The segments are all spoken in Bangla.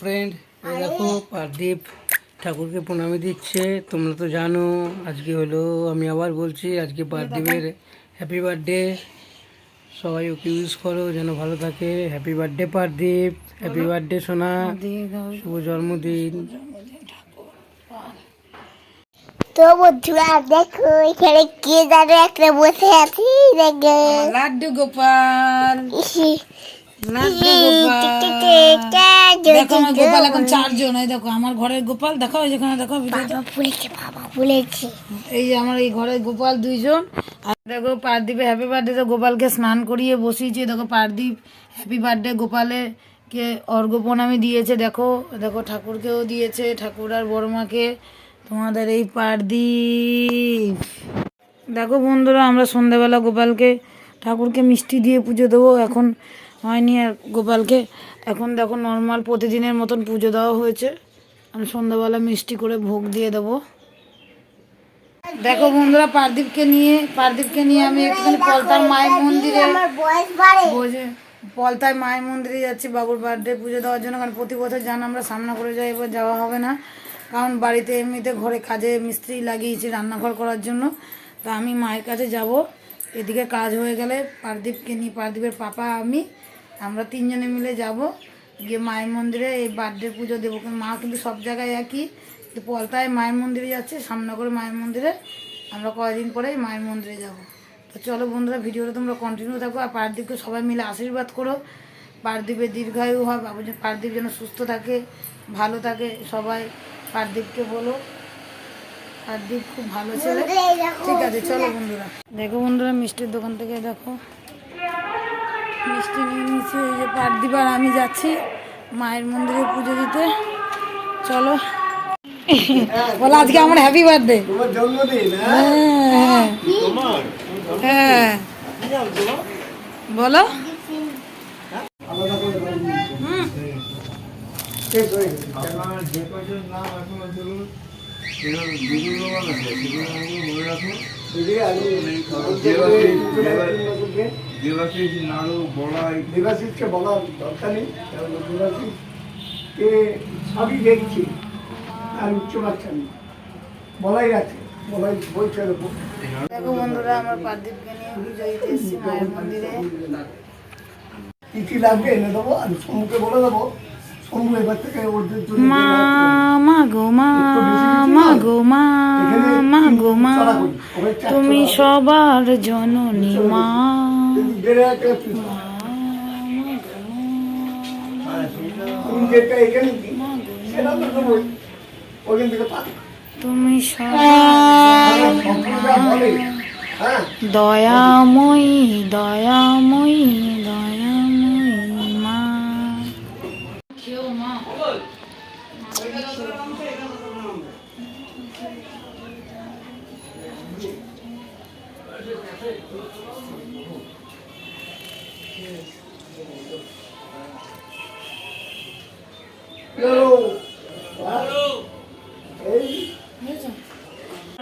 ফ্রেন্ড দেখো পারদীপ ঠাকুরকে প্রণামী দিচ্ছে। তোমরা তো জানো আজকে হলো আমি আবার বলছি আজকে পারদীপের হ্যাপি বার্থডে সবাই ওকে ইউজ করো যেন ভালো থাকে। Happy birthday Pardeep happy birthday সোনা। শুভ জন্মদিন। তো বন্ধুরা দেখো এখানে কে জানো একটা বসে আছি দেখো। লাড্ডু গোপাল। দেখো আমার গোপাল এখন চারজন এই দেখো আমার ঘরের গোপাল দেখো এই যেখানে দেখো এই যে আমার এই ঘরের গোপাল দুইজন। আর দেখো পারদীপে হ্যাপি বার্থডে তো গোপালকে স্নান করিয়ে বসিয়েছে। দেখো পারদীপ হ্যাপি বার্থডে গোপালে কে অর্ঘ্য প্রণামী দিয়েছে দেখো। দেখো ঠাকুরকেও দিয়েছে ঠাকুর আর বড়মাকে তোমাদের এই পারদীপ। দেখো বন্ধুরা আমরা সন্ধ্যাবেলা গোপালকে ঠাকুরকে মিষ্টি দিয়ে পুজো দেবো। এখন হয়নি আর গোপালকে। এখন দেখো নর্মাল প্রতিদিনের মতন পুজো দেওয়া হয়েছে। আমি সন্ধ্যাবেলা মিষ্টি করে ভোগ দিয়ে দেবো। দেখো বন্ধুরা পারদীপকে নিয়ে পারদীপকে নিয়ে আমি একটুখানি পলতার মায়ের মন্দিরে পলতায় মায়ের মন্দিরে যাচ্ছি বাবুর বার্থডে পুজো দেওয়ার জন্য। কারণ প্রতি বছর জান আমরা সামনা করে যাই এবার যাওয়া হবে না। কারণ বাড়িতে এমনিতে ঘরে কাজে মিস্ত্রি লাগিয়েছি রান্নাঘর করার জন্য। তা আমি মায়ের কাছে যাব। এদিকে কাজ হয়ে গেলে পারদীপকে নিয়ে, পারদীপের পাপা, আমি, আমরা তিনজনে মিলে যাব। গিয়ে মায়ের মন্দিরে এই বার্থডে পুজো দেবো। মা কিন্তু সব জায়গায় একই। পলতায় মায়ের মন্দিরে যাচ্ছে সামনা করে মায়ের মন্দিরে। আমরা কয়েকদিন পরেই মায়ের মন্দিরে যাব। তো চলো বন্ধুরা, ভিডিওটা তোমরা কন্টিনিউ থাকো আর পারদীপকে সবাই মিলে আশীর্বাদ করো। পারদীপের দীর্ঘায়ু হয় বাবু পারদীপ যেন সুস্থ থাকে, ভালো থাকে সবাই। পারদীপকে বলো। পারদীপ খুব ভালো ছেলে। ঠিক আছে চলো বন্ধুরা। দেখো বন্ধুরা মিষ্টির দোকান থেকে দেখো। মিষ্টি নিয়ে নিয়েছি এই যে পারদীপ আর আমি যাচ্ছি মায়ের মন্দিরে পুজো দিতে। চলো। বলো আজকে আমার হ্যাপি বার্থডে হ্যাঁ? হ্যাঁ বলো। যে কজন নাম এখনও চলুন দেবাশিস নাড়ু বড়াই দেবাশিসকে বলার দরকার নেই কারণ দেবাশিসকে সবই দেখছি আর উচ্চ বাচ্চা নেই। বলাই আছে বলাই বইছে দেবো দেখো বন্ধুরা আমার পারদীপকে নিয়ে এসেছি মায়ের মন্দিরে। কী কী লাগবে এনে দেবো? আর সমুখে বলে দেবো। মা মা গো মা মা গো মা মা গো মা তুমি সবার জননী মা। তুমি দয়াময়ী এখানে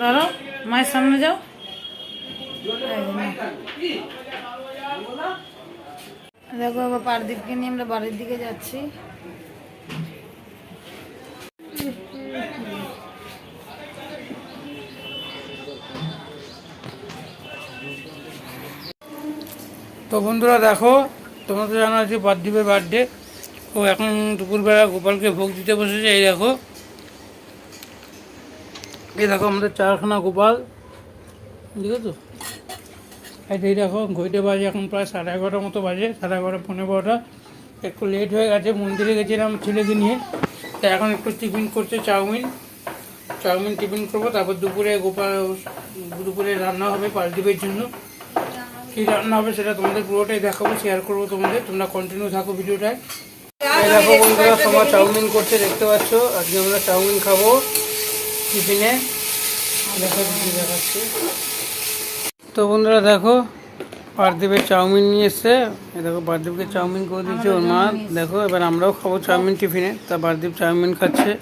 ধরো, মায়ের সামনে যাও। দেখো, এবার পারদীপকে নিয়ে আমরা বাড়ির দিকে যাচ্ছি। তো বন্ধুরা দেখো তোমরা তো জানো আজকে পার্থিবের বার্থডে ও এখন দুপুরবেলা গোপালকে ভোগ দিতে বসেছে, এই দেখো। এই দেখো আমাদের চারখানা গোপাল দেখেছ এই দেখো, ঘড়িতে বাজে এখন প্রায় সাড়ে এগারোটার মতো বাজে, সাড়ে এগারোটা পনেরো বারোটা একটু লেট হয়ে গেছে, মন্দিরে গেছিলাম ছেলেকে নিয়ে। তা এখন একটু টিফিন করছে চাউমিন। চাউমিন টিফিন করব, তারপর দুপুরে গোপাল, দুপুরে রান্না হবে পালদ্বীপের জন্য। কী রান্না হবে সেটা তোমাদের পুরোটাই দেখাবো শেয়ার করব তোমাদের। তোমরা কন্টিনিউ থাকো ভিডিওটায়। দেখো বন্ধুরা তোমার চাউমিন করছে দেখতে পাচ্ছ? আজকে আমরা চাউমিন খাব টিফিনে। দেখো দেখাচ্ছি। তো বন্ধুরা দেখো পারদীপের চাউমিন নিয়ে এসছে। দেখো পারদীপকে চাউমিন করে দিচ্ছে ওর মা। দেখো এবার আমরাও খাব চাউমিন টিফিনে। তা পারদীপ চাউমিন খাচ্ছে।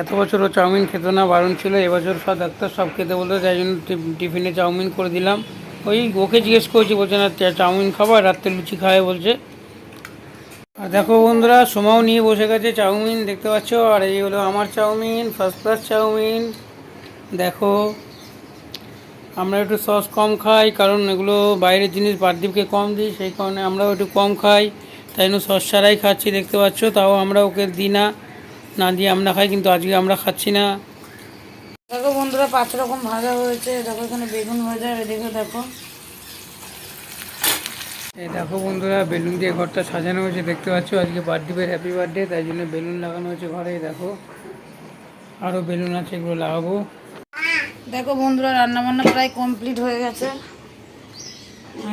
এত বছর ও চাউমিন খেত না বারণ ছিল। এবছর সব ডাক্তার সব খেতে বলতো তাই জন্য টিফিনে চাউমিন করে দিলাম। ওই ওকে জিজ্ঞেস করছি, বলছে, না চাউমিন খাবার রাত্রে লুচি খাবে, বলছে। আর দেখো বন্ধুরা, সোমাও নিয়ে বসে গেছে চাউমিন, দেখতে পাচ্ছ? আর এই হলো আমার চাউমিন ফার্স্ট ক্লাস চাউমিন। দেখো, আমরা একটু সস কম খাই, কারণ এগুলো বাইরের জিনিস পারদীপকে কম দিই, সেই কারণে আমরাও একটু কম খাই। তাই জন্য সস ছাড়াই খাচ্ছি, দেখতে পাচ্ছ? তাও আমরা ওকে দিই না। না দিয়ে আমরা খাই, কিন্তু আজকে আমরা খাচ্ছি না। দেখো বন্ধুরা পাঁচ রকম ভাজা হয়েছে। দেখো এখানে বেগুন ভাজা এদিকে দেখো। এই দেখো বন্ধুরা বেলুন দিয়ে ঘরটা সাজানো হয়েছে দেখতে পাচ্ছ? আজকে বার্থডে বার্থডের হ্যাপি বার্থডে তাই জন্য বেলুন লাগানো হয়েছে ঘরে দেখো। আরও বেলুন আছে এগুলো লাগাবো। দেখো বন্ধুরা রান্না বান্না প্রায় কমপ্লিট হয়ে গেছে।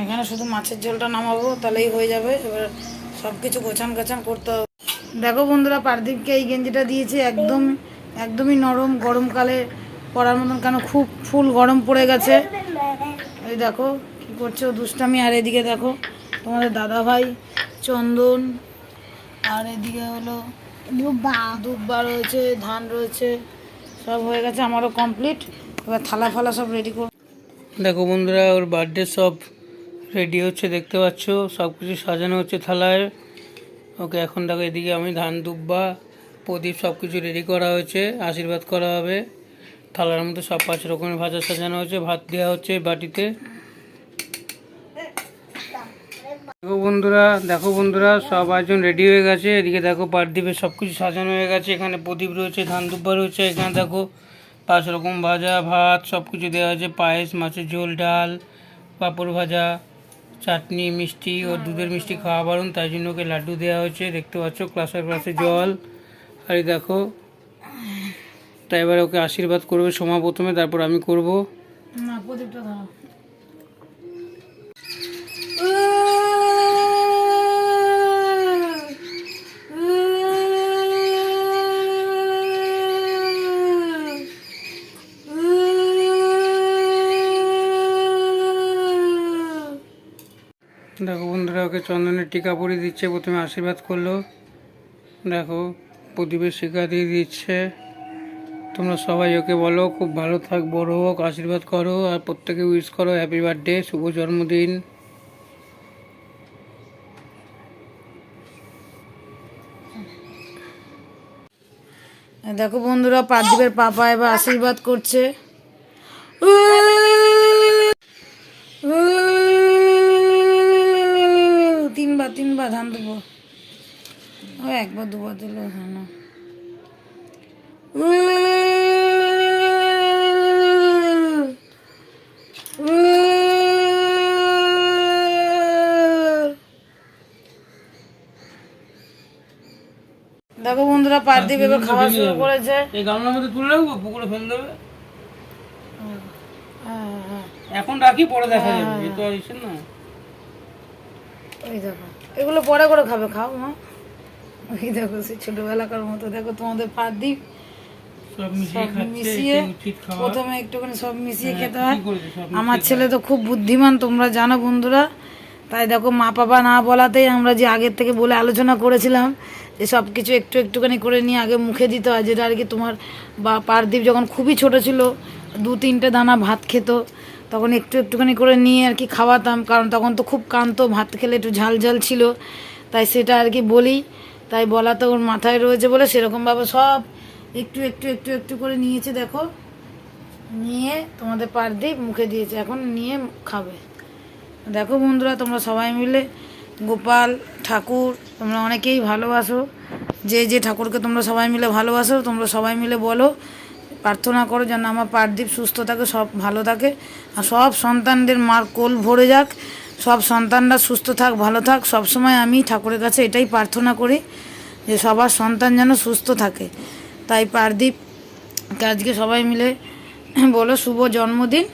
এখানে শুধু মাছের ঝোলটা নামাবো তাহলেই হয়ে যাবে। এবার সব কিছু গোছান গাছান করতে হবে। দেখো বন্ধুরা পারদীপকে এই গেঞ্জিটা দিয়েছে একদম একদমই নরম গরমকালে পরার মতন কেন? খুব ফুল গরম পড়ে গেছে। এই দেখো কি করছ দুষ্টামি? আর এদিকে দেখো তোমাদের দাদা ভাই চন্দন আর এদিকে হলো দুব্বা। দুব্বা রয়েছে ধান রয়েছে সব হয়ে গেছে আমারও কমপ্লিট এবার থালা ফালা সব রেডি কর। দেখো বন্ধুরা ওর বার্থডে সব রেডি হচ্ছে দেখতে পাচ্ছ? সব কিছু সাজানো হচ্ছে থালায়। ওকে এখন দেখো এদিকে আমি ধান দুব্বা প্রদীপ সব কিছু রেডি করা হয়েছে আশীর্বাদ করা হবে। থালার মধ্যে সব পাঁচ রকমের ভাজা সাজানো হচ্ছে ভাত দেওয়া হচ্ছে বাটিতে। দেখো বন্ধুরা দেখো বন্ধুরা, সব আয়োজন রেডি হয়ে গেছে। এদিকে দেখো পারদীপের সব কিছু সাজানো হয়ে গেছে। এখানে প্রদীপ রয়েছে, ধান দুব্বা রয়েছে। এখানে দেখো পাঁচ রকম ভাজা, ভাত সব কিছু দেওয়া হয়েছে। পায়েস, মাছের ঝোল, ডাল, পাঁপড় ভাজা, চাটনি, মিষ্টি ও দুধের মিষ্টি খাওয়া বারণ। তাই জন্য ওকে লাড্ডু দেওয়া হয়েছে। দেখতে পাচ্ছ, ক্লাসের ক্লাসে জল। আর দেখো তাই এবার ওকে আশীর্বাদ করবে সোমা প্রথমে তারপর আমি করব। না প্রদীপটা ধরো। দেখো বন্ধুরা ওকে চন্দনের টিকা পরিয়ে দিচ্ছে প্রথমে আশীর্বাদ করল। দেখো প্রদীপের শিক্ষা দিয়ে দিচ্ছে। তোমরা সবাই ওকে বলো, খুব ভালো থাক, বড় হোক, আশীর্বাদ করো, আর প্রত্যেকে উইশ করো হ্যাপি বার্থডে শুভ জন্মদিন। দেখো বন্ধুরা পার্দীপের পাপা এবার আশীর্বাদ করছে। তিনবার তিনবার ধান দেবো। একবার দুবার দিল হ্যাঁ। বন্ধুরা পার্দীপ এবার খাওয়া শুরু করেছে। এই গামলার মধ্যে তুলে রাখব? পুকুরে ফেলে দেবে? এখন রাখি পরে দেখা যাবে। এ তো আর ইসের না। এই দেখো এগুলো পরে করে খাবে খাও মা। ওই দেখো সে ছোটবেলাকার মতো। দেখো তোমাদের পার্দীপ মিশিয়ে প্রথমে একটুখানি সব মিশিয়ে হ্যাঁ, খেতে হয়। আমার ছেলে তো খুব বুদ্ধিমান তোমরা জানো বন্ধুরা। তাই দেখো মা বাবা না বলাতেই আমরা যে আগের থেকে বলে আলোচনা করেছিলাম যে সব কিছু একটু একটুখানি করে নিয়ে আগে মুখে দিতে হয়। যেটা আর কি তোমার বা পারদীপ যখন খুবই ছোট ছিল, দু তিনটে দানা ভাত খেত, তখন একটু একটুখানি করে নিয়ে আর কি খাওয়াতাম। কারণ তখন তো খুব কান্ত ভাত খেলে একটু ঝাল ঝাল ছিল। তাই সেটা আর কি বলি। তাই বলা তো ওর মাথায় রয়েছে বলে সেরকমভাবে সব একটু একটু একটু একটু করে নিয়েছে দেখো। নিয়ে তোমাদের পারদীপ মুখে দিয়েছে, এখন নিয়ে খাবে। দেখো বন্ধুরা, তোমরা সবাই মিলে গোপাল, ঠাকুর, তোমরা অনেকেই ভালোবাসো। যে যে ঠাকুরকে তোমরা সবাই মিলে ভালোবাসো, তোমরা সবাই মিলে বলো, প্রার্থনা করো যেন আমার পারদীপ সুস্থ থাকে, সব ভালো থাকে। আর সব সন্তানদের মার কোল ভরে যাক, সব সন্তানরা সুস্থ থাক, ভালো থাক। সব সময় আমি ঠাকুরের কাছে এটাই প্রার্থনা করি, যে সবার সন্তান যেন সুস্থ থাকে। তাই পারদীপ আজকে সবাই মিলে বলো, শুভ জন্মদিন।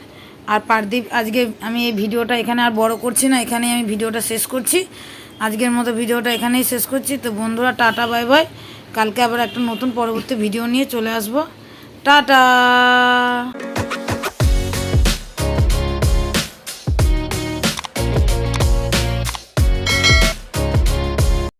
আর পারদীপ, আজকে আমি এই ভিডিওটা এখানে আর বড় করছি না এখানে আমি ভিডিওটা শেষ করছি। আজকের মতো ভিডিওটা এখানেই শেষ করছি। তো বন্ধুরা, টাটা, বাই বাই। কালকে আবার একটা নতুন পরবর্তী ভিডিও নিয়ে চলে আসব। টাটা!